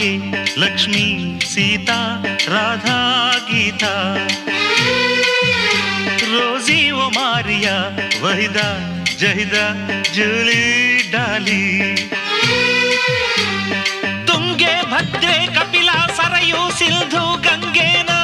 होंगे लक्ष्मी, सीता, राधा, गीता। रोजी वो मारिया, वहिदा, जहिदा, जुली, डाली। तुंगे भद्रे कपिला सरयू सिंधु गंगे ना।